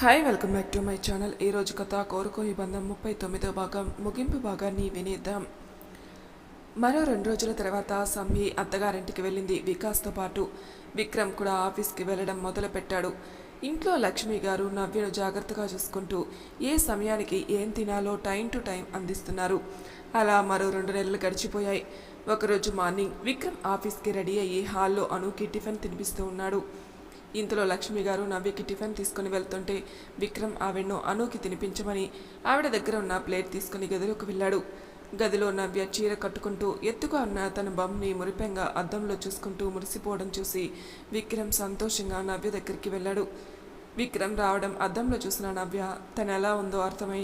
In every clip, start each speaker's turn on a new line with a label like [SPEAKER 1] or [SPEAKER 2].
[SPEAKER 1] Hi welcome back to my channel ఈ రోజు కథ కోరుకో బంధం ముప్పై తొమ్మిదో భాగం. ముగింపు భాగాన్ని వినేద్దాం. మరో రెండు రోజుల తర్వాత సమ్మి అత్తగారింటికి వెళ్ళింది వికాస్తో పాటు. విక్రమ్ కూడా ఆఫీస్కి వెళ్ళడం మొదలుపెట్టాడు. ఇంట్లో లక్ష్మి గారు నవ్యను జాగ్రత్తగా చూసుకుంటూ ఏ సమయానికి ఏం తినాలో టైం టు టైం అందిస్తున్నారు. అలా మరో రెండు నెలలు గడిచిపోయాయి. ఒకరోజు మార్నింగ్ విక్రమ్ ఆఫీస్కి రెడీ అయ్యి హాల్లో అనుకి టిఫిన్ తినిపిస్తూ ఉన్నాడు. ఇంతలో లక్ష్మి గారు నవ్యకి టిఫిన్ తీసుకుని వెళ్తుంటే విక్రమ్ ఆవిడను అనూకి తినిపించమని ఆవిడ దగ్గర ఉన్న ప్లేట్ తీసుకుని గదిలోకి వెళ్ళాడు. గదిలో నవ్య చీర కట్టుకుంటూ ఎత్తుగా ఉన్న తన బమ్ని మురిపెంగా అద్దంలో చూసుకుంటూ మురిసిపోవడం చూసి విక్రమ్ సంతోషంగా నవ్య దగ్గరికి వెళ్ళాడు. విక్రమ్ రావడం అద్దంలో చూసిన నవ్య తను ఎలా ఉందో అర్థమై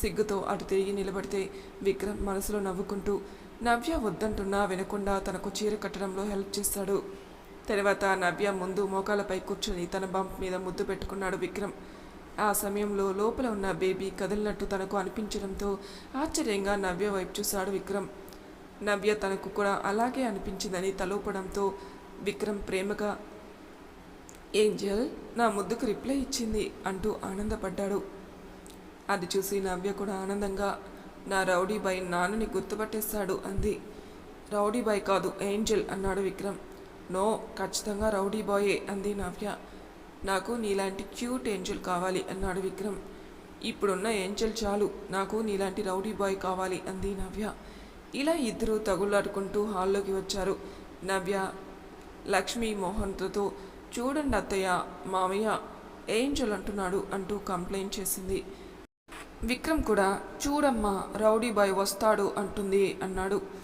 [SPEAKER 1] సిగ్గుతో అటు తిరిగి నిలబడితే విక్రమ్ మనసులో నవ్వుకుంటూ నవ్య వద్దంటున్నా వినకుండా తనకు చీర కట్టడంలో హెల్ప్ చేస్తాడు. తర్వాత నవ్య ముందు మోకాలపై కూర్చొని తన బంప్ మీద ముద్దు పెట్టుకున్నాడు విక్రమ్. ఆ సమయంలో లోపల ఉన్న బేబీ కదిలినట్టు తనకు అనిపించడంతో ఆశ్చర్యంగా నవ్య వైపు చూశాడు విక్రమ్. నవ్య తనకు కూడా అలాగే అనిపించిందని తలోపడంతో విక్రమ్ ప్రేమగా ఏంజల్ నా ముద్దుకు రిప్లై ఇచ్చింది అంటూ ఆనందపడ్డాడు. అది చూసి నవ్య కూడా ఆనందంగా నా రౌడీ బాయ్ నాన్నని గుర్తుపట్టేశాడు అంది. రౌడీ బాయ్ కాదు ఏంజల్ అన్నాడు విక్రమ్. నో ఖచ్చితంగా రౌడీ బాయే అంది నవ్య. నాకు నీలాంటి క్యూట్ ఏంజల్ కావాలి అన్నాడు విక్రమ్. ఇప్పుడున్న ఏంజల్ చాలు నాకు నీలాంటి రౌడీ బాయ్ కావాలి అంది నవ్య. ఇలా ఇద్దరు తగులాడుకుంటూ హాల్లోకి వచ్చారు. నవ్య లక్ష్మీ మోహన్తో చూడండి అత్తయ్య మామయ్య ఏంజల్ అంటున్నాడు అంటూ కంప్లైంట్ చేసింది. విక్రమ్ కూడా చూడమ్మా రౌడీ బాయ్ వస్తాడు అంటుంది అన్నాడు.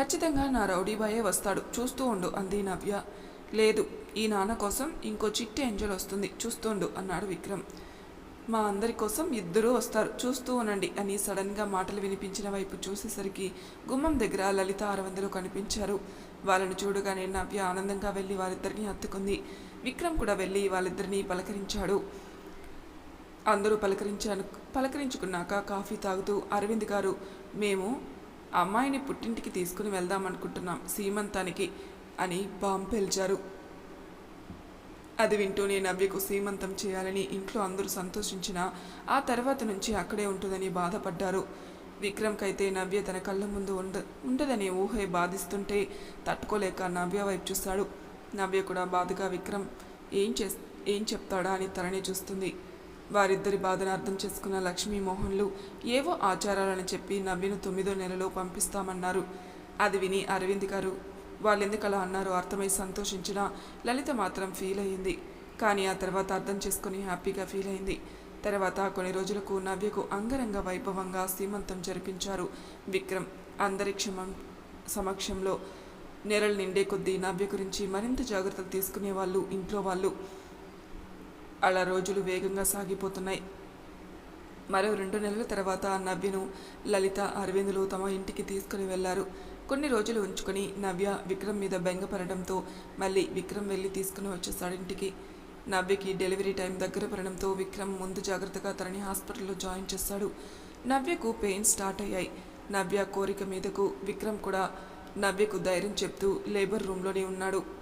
[SPEAKER 1] ఖచ్చితంగా నా రౌడీబాయే వస్తాడు. చూస్తూ ఉండు అంది నవ్య. లేదు ఈ నాన్న కోసం ఇంకో చిట్టి ఏంజల్ వస్తుంది. చూస్తుండు అన్నాడు విక్రమ్. మా అందరి కోసం ఇద్దరూ వస్తారు. చూస్తూ ఉండండి అని సడన్గా మాటలు వినిపించిన వైపు చూసేసరికి గుమ్మం దగ్గర లలిత అరవందలు కనిపించారు. వాళ్ళని చూడగానే నవ్య ఆనందంగా వెళ్ళి వాళ్ళిద్దరిని హత్తుకుంది. విక్రమ్ కూడా వెళ్ళి వాళ్ళిద్దరిని పలకరించాడు. అందరూ పలకరించాను పలకరించుకున్నాక కాఫీ తాగుతూ అరవింద్ గారు మేము అమ్మాయిని పుట్టింటికి తీసుకుని వెళ్దామనుకుంటున్నాం సీమంతానికి అని బాంబు పేల్చారు. అది వింటూనే నవ్యకు సీమంతం చేయాలని ఇంట్లో అందరూ సంతోషించినా ఆ తర్వాత నుంచి అక్కడే ఉంటుందని బాధపడ్డారు. విక్రమ్కైతే నవ్య తన కళ్ళ ముందు ఉండ ఉండదనే ఊహే బాధిస్తుంటే తట్టుకోలేక నవ్య వైపు చూశాడు. నవ్య కూడా బాధగా విక్రమ్ ఏం చే ఏం చెప్తాడా అని తనని చూస్తుంది. వారిద్దరి బాధను అర్థం చేసుకున్న లక్ష్మీ మోహన్లు ఏవో ఆచారాలని చెప్పి నవ్యను తొమ్మిదో నెలలో పంపిస్తామన్నారు. అది విని అరవింద్ గారు వాళ్ళెందుకు అలా అన్నారో అర్థమై సంతోషించిన లలిత మాత్రం ఫీల్ అయింది. కానీ ఆ తర్వాత అర్థం చేసుకుని హ్యాపీగా ఫీల్ అయింది. తర్వాత కొన్ని రోజులకు నవ్యకు అంగరంగ వైభవంగా సీమంతం జరిపించారు విక్రమ్. అందరి క్షమం సమక్షంలో నెరలు నిండే కొద్దీ నవ్య గురించి మరింత జాగ్రత్తలు తీసుకునే వాళ్ళు ఇంట్లో వాళ్ళు. అలా రోజులు వేగంగా సాగిపోతున్నాయి. మరో రెండు నెలల తర్వాత నవ్యను లలిత అరవిందులు తమ ఇంటికి తీసుకుని వెళ్ళారు. కొన్ని రోజులు ఉంచుకొని నవ్య విక్రమ్ మీద బెంగపడడంతో మళ్ళీ విక్రమ్ వెళ్ళి తీసుకుని వచ్చేసాడు ఇంటికి. నవ్యకి డెలివరీ టైం దగ్గర పడడంతో విక్రమ్ ముందు జాగ్రత్తగా తనని హాస్పిటల్లో జాయిన్ చేశాడు నవ్యకు పెయిన్ స్టార్ట్ అయ్యాయి. నవ్య కోరిక మీదకు విక్రమ్ కూడా నవ్యకు ధైర్యం చెప్తూ లేబర్ రూమ్లోనే ఉన్నాడు.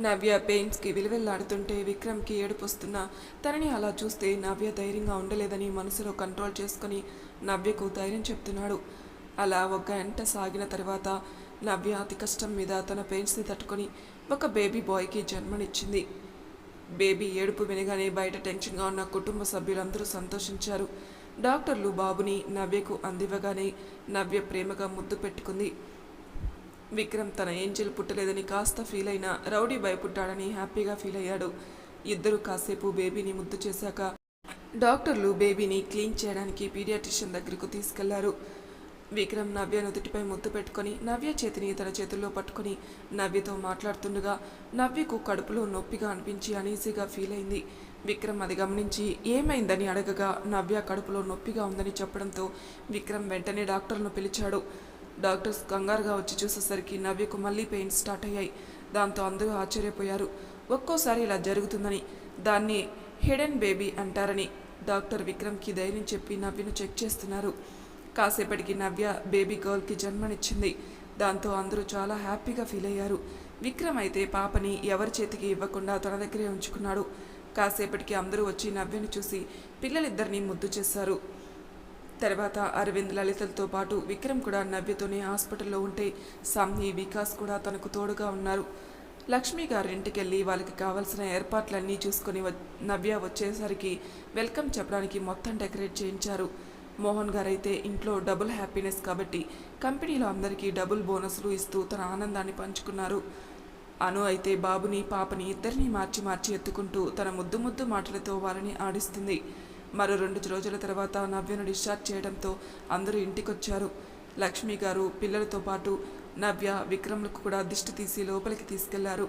[SPEAKER 1] నవ్య పెయిన్స్కి విలువెల్లాడుతుంటే విక్రమ్కి ఏడుపొస్తున్నా తనని అలా చూస్తే నవ్య ధైర్యంగా ఉండలేదని మనసులో కంట్రోల్ చేసుకుని నవ్యకు ధైర్యం చెప్తున్నాడు. అలా ఒక గంట సాగిన తర్వాత నవ్య అతి కష్టం మీద తన పెయిన్స్ని తట్టుకొని ఒక బేబీ బాయ్కి జన్మనిచ్చింది. బేబీ ఏడుపు వినగానే బయట టెన్షన్గా ఉన్న కుటుంబ సభ్యులందరూ సంతోషించారు. డాక్టర్లు బాబుని నవ్యకు అందివ్వగానే నవ్య ప్రేమగా ముద్దు పెట్టుకుంది. విక్రమ్ తన ఏంజెల్ పుట్టలేదని కాస్త ఫీల్ అయినా రౌడీ భయపుట్టాడని హ్యాపీగా ఫీల్ అయ్యాడు ఇద్దరు కాసేపు బేబీని ముద్దు చేశాక డాక్టర్లు బేబీని క్లీన్ చేయడానికి పీడియాట్రిషియన్ దగ్గరకు తీసుకెళ్ళారు. విక్రమ్ నవ్య నుదుటిపై ముద్దు పెట్టుకొని నవ్య చేతిని తన చేతుల్లో పట్టుకొని నవ్యతో మాట్లాడుతుండగా నవ్యకు కడుపులో నొప్పిగా అనిపించి అనీజీగా ఫీల్ అయింది విక్రమ్ అది గమనించి ఏమైందని అడగగా నవ్య కడుపులో నొప్పిగా ఉందని చెప్పడంతో విక్రమ్ వెంటనే డాక్టర్ను పిలిచాడు. డాక్టర్స్ కంగారుగా వచ్చి చూసేసరికి నవ్యకు మళ్ళీ పెయిన్స్ స్టార్ట్ అయ్యాయి. దాంతో అందరూ ఆశ్చర్యపోయారు. ఒక్కోసారి ఇలా జరుగుతుందని దాన్ని హిడెన్ బేబీ అంటారని డాక్టర్ విక్రమ్కి ధైర్యం చెప్పి నవ్యను చెక్ చేస్తున్నారు. కాసేపటికి నవ్య బేబీ గర్ల్కి జన్మనిచ్చింది. దాంతో అందరూ చాలా హ్యాపీగా ఫీల్ అయ్యారు. విక్రమ్ అయితే పాపని ఎవరి చేతికి ఇవ్వకుండా తన దగ్గరే ఉంచుకున్నాడు. కాసేపటికి అందరూ వచ్చి నవ్యను చూసి పిల్లలిద్దరినీ ముద్దు చేశారు. తర్వాత అరవింద్ లలితలతో పాటు విక్రమ్ కూడా నవ్యతోనే హాస్పిటల్లో ఉంటే సామ్ని వికాస్ కూడా తనకు తోడుగా ఉన్నారు. లక్ష్మి గారి ఇంటికి వెళ్ళి వాళ్ళకి కావాల్సిన ఏర్పాట్లన్నీ చూసుకొని వ- నవ్య వచ్చేసరికి వెల్కమ్ చెప్పడానికి మొత్తం డెకరేట్ చేయించారు. మోహన్ గారైతే ఇంట్లో డబుల్ హ్యాపీనెస్ కాబట్టి కంపెనీలో అందరికీ డబుల్ బోనస్లు ఇస్తూ తన ఆనందాన్ని పంచుకున్నారు. అను అయితే బాబుని పాపని ఇద్దరిని మార్చి మార్చి ఎత్తుకుంటూ తన ముద్దు ముద్దు మాటలతో వారిని ఆడిస్తుంది. మరో రెండు రోజుల తర్వాత నవ్యను డిశ్చార్జ్ చేయడంతో అందరూ ఇంటికొచ్చారు. లక్ష్మి గారు పిల్లలతో పాటు నవ్య విక్రమ్లకు కూడా దిష్టి తీసి లోపలికి తీసుకెళ్ళారు.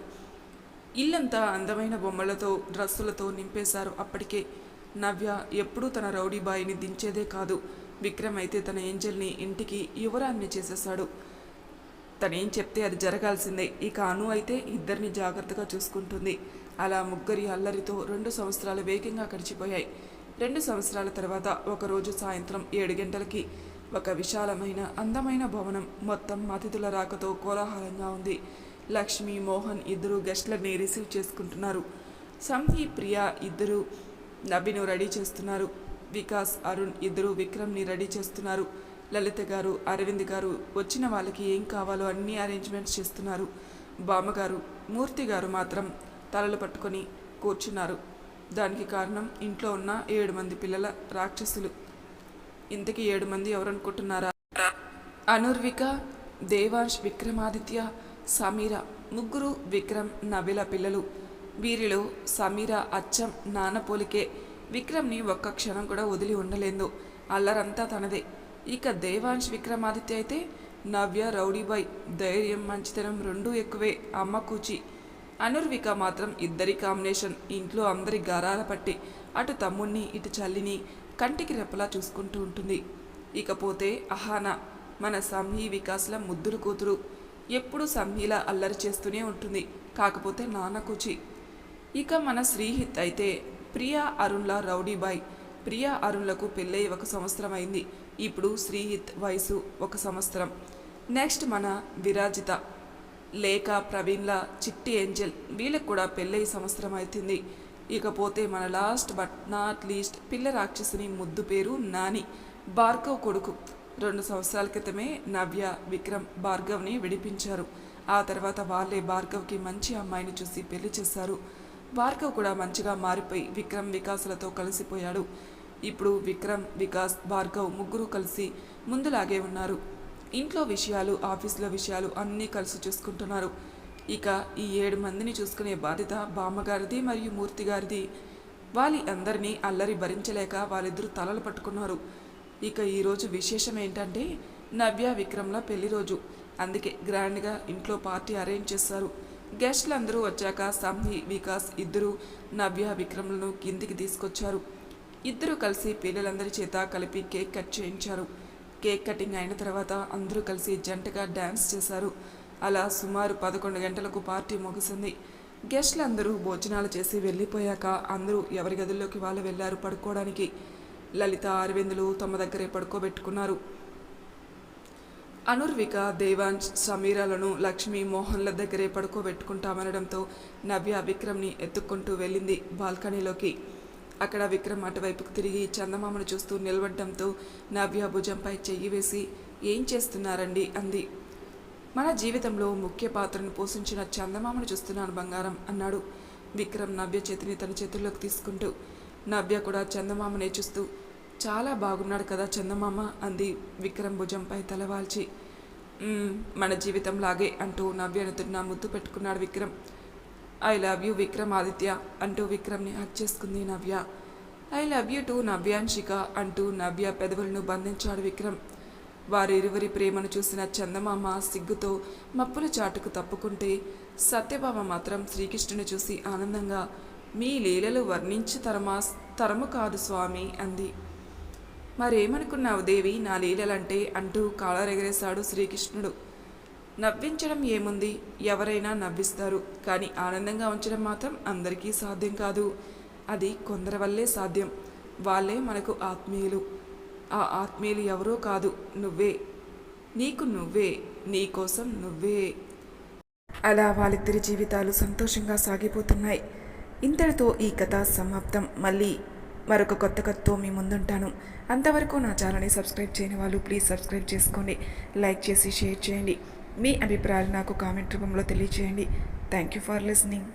[SPEAKER 1] ఇల్లంతా అందమైన బొమ్మలతో డ్రస్సులతో నింపేశారు అప్పటికే. నవ్య ఎప్పుడూ తన రౌడీ బాయిని దించేదే కాదు. విక్రమ్ అయితే తన ఏంజల్ని ఇంటికి యువరాన్ని చేసేశాడు. తనేం చెప్తే అది జరగాల్సిందే. ఇక అను అయితే ఇద్దరిని జాగ్రత్తగా చూసుకుంటుంది. అలా ముగ్గురి అల్లరితో రెండు సంవత్సరాలు వేగంగా గడిచిపోయాయి. రెండు సంవత్సరాల తర్వాత ఒకరోజు సాయంత్రం ఏడు గంటలకి ఒక విశాలమైన అందమైన భవనం మొత్తం అతిథుల రాకతో కోలాహలంగా ఉంది. లక్ష్మి మోహన్ ఇద్దరు గెస్ట్లని రిసీవ్ చేసుకుంటున్నారు. సంహి ప్రియా ఇద్దరు నబిను రెడీ చేస్తున్నారు. వికాస్ అరుణ్ ఇద్దరు విక్రమ్ని రెడీ చేస్తున్నారు. లలిత గారు అరవింద్ గారు వచ్చిన వాళ్ళకి ఏం కావాలో అన్ని అరేంజ్మెంట్స్ చేస్తున్నారు. బామ్మగారు మూర్తి గారు మాత్రం తలలు పట్టుకొని కూర్చున్నారు. దానికి కారణం ఇంట్లో ఉన్న ఏడు మంది పిల్లల రాక్షసులు. ఇంతకీ ఏడు మంది ఎవరనుకుంటున్నారా? అనుర్విక దేవాంశ్ విక్రమాదిత్య సమీర ముగ్గురు విక్రమ్ నవిల పిల్లలు. వీరిలో సమీర అచ్చం నాన్న పోలికే విక్రమ్ని ఒక్క క్షణం కూడా వదిలి ఉండలేదు అల్లరంతా తనదే. ఇక దేవాంశ్ విక్రమాదిత్య అయితే నవ్య రౌడీబాయ్ ధైర్యం మంచితనం రెండూ ఎక్కువే. అమ్మ కూచి అనుర్విక మాత్రం ఇద్దరి కాంబినేషన్ ఇంట్లో అందరి గారాల పట్టి. అటు తమ్ముణ్ణి ఇటు చల్లిని కంటికి రెప్పలా చూసుకుంటూ ఉంటుంది. ఇకపోతే అహానా మన సంహీ వికాస్ల ముద్దులు కూతురు. ఎప్పుడు సంహీలా అల్లరి చేస్తూనే ఉంటుంది. కాకపోతే నాన్న కూచి. ఇక మన శ్రీహిత్ అయితే ప్రియా అరుణ్ల రౌడీబాయ్ ప్రియా అరుణ్లకు పెళ్ళై ఒక సంవత్సరం అయింది. ఇప్పుడు శ్రీహిత్ వయసు ఒక సంవత్సరం. నెక్స్ట్ మన విరాజిత. లేక ప్రవీణ్ల చిట్టి ఏంజల్ వీళ్ళకు కూడా పెళ్ళై సంవత్సరం అవుతుంది ఇకపోతే మన లాస్ట్ బట్ నాట్ లీస్ట్ పిల్ల రాక్షసుని ముద్దు పేరు నాని. భార్గవ్ కొడుకు. రెండు సంవత్సరాల క్రితమే నవ్య విక్రమ్ భార్గవ్ని విడిపించారు. ఆ తర్వాత వాళ్ళే భార్గవ్కి మంచి అమ్మాయిని చూసి పెళ్ళి చేశారు. భార్గవ్ కూడా మంచిగా మారిపోయి విక్రమ్ వికాసులతో కలిసిపోయాడు. ఇప్పుడు విక్రమ్ వికాస్ భార్గవ్ ముగ్గురు కలిసి ముందులాగే ఉన్నారు. ఇంట్లో విషయాలు ఆఫీస్లో విషయాలు అన్నీ కలిసి చూసుకుంటున్నారు. ఇక ఈ ఏడు మందిని చూసుకునే బాధ్యత బామ్మగారిది మరియు మూర్తి గారిది వాళ్ళ అందరినీ అల్లరి భరించలేక వాళ్ళిద్దరూ తలలు పట్టుకున్నారు. ఇక ఈరోజు విశేషం ఏంటంటే నవ్య విక్రమ్ల పెళ్ళి రోజు. అందుకే గ్రాండ్గా ఇంట్లో పార్టీ అరేంజ్ చేశారు గెస్ట్లు అందరూ వచ్చాక సంహి వికాస్ ఇద్దరు నవ్య విక్రమ్లను కిందికి తీసుకొచ్చారు. ఇద్దరు కలిసి పిల్లలందరి చేత కలిపి కేక్ కట్ చేయించారు. కేక్ కటింగ్ అయిన తర్వాత అందరూ కలిసి జంటగా డ్యాన్స్ చేశారు. అలా సుమారు పదకొండు గంటలకు పార్టీ ముగిసింది. గెస్ట్లు అందరూ భోజనాలు చేసి వెళ్ళిపోయాక అందరూ ఎవరి గదుల్లోకి వాళ్ళు వెళ్ళారు పడుకోవడానికి. లలిత అరవిందులు తమ దగ్గరే పడుకోబెట్టుకున్నారు. అనుర్విక దేవాంశ్ సమీరాలను లక్ష్మి మోహన్ల దగ్గరే పడుకోబెట్టుకుంటామనడంతో నవ్య విక్రమ్ని ఎత్తుక్కుంటూ వెళ్ళింది బాల్కనీలోకి. అక్కడ విక్రమ్ అటువైపుకు తిరిగి చందమామను చూస్తూ నిలబడ్డంతో నవ్య భుజంపై చెయ్యి వేసి ఏం చేస్తున్నారండి? అంది. మన జీవితంలో ముఖ్య పాత్రను పోషించిన చందమామను చూస్తున్నాను బంగారం అన్నాడు విక్రమ్ నవ్య చేతిని తన చేతుల్లోకి తీసుకుంటూ. నవ్య కూడా చందమామనే చూస్తూ చాలా బాగున్నాడు కదా చందమామ అంది విక్రమ్ భుజంపై తలవాల్చి మన జీవితం లాగే అంటూ నవ్యను తిన్న ముద్దు పెట్టుకున్నాడు Vikram. I love you Vikram Aditya అంటూ విక్రమ్ని హక్ చేసుకుంది Navya. I love you too Navyanshika అంటూ నవ్య పెదవులను బంధించాడు విక్రమ్. వారిరువురి ప్రేమను చూసిన చందమామ సిగ్గుతో మప్పుల చాటుకు తప్పుకుంటే సత్యభామ మాత్రం శ్రీకృష్ణుని చూసి ఆనందంగా మీ లీలలు వర్ణించి తరమా తరము కాదు స్వామి అంది. మరేమనుకున్నావు దేవి నా లీలలంటే అంటూ కాలరెగరేశాడు శ్రీకృష్ణుడు. నవ్వించడం ఏముంది? ఎవరైనా నవ్విస్తారు కానీ ఆనందంగా ఉంచడం మాత్రం అందరికీ సాధ్యం కాదు. అది కొందరి వల్లే సాధ్యం. వాళ్ళే మనకు ఆత్మీయులు. ఆ ఆత్మీయులు ఎవరో కాదు నువ్వే. నీకు నువ్వే నీ కోసం నువ్వే. అలా వాళ్ళిద్దరి జీవితాలు సంతోషంగా సాగిపోతున్నాయి. ఇంతటితో ఈ కథ సమాప్తం. మళ్ళీ మరొక కొత్త కథతో మీ ముందుంటాను. అంతవరకు నా ఛానల్ని సబ్స్క్రైబ్ చేయని వాళ్ళు ప్లీజ్ సబ్స్క్రైబ్ చేసుకోండి. లైక్ చేసి షేర్ చేయండి. మీ అభిప్రాయాలు నాకు కామెంట్ రూపంలో తెలియచేయండి. Thank you for listening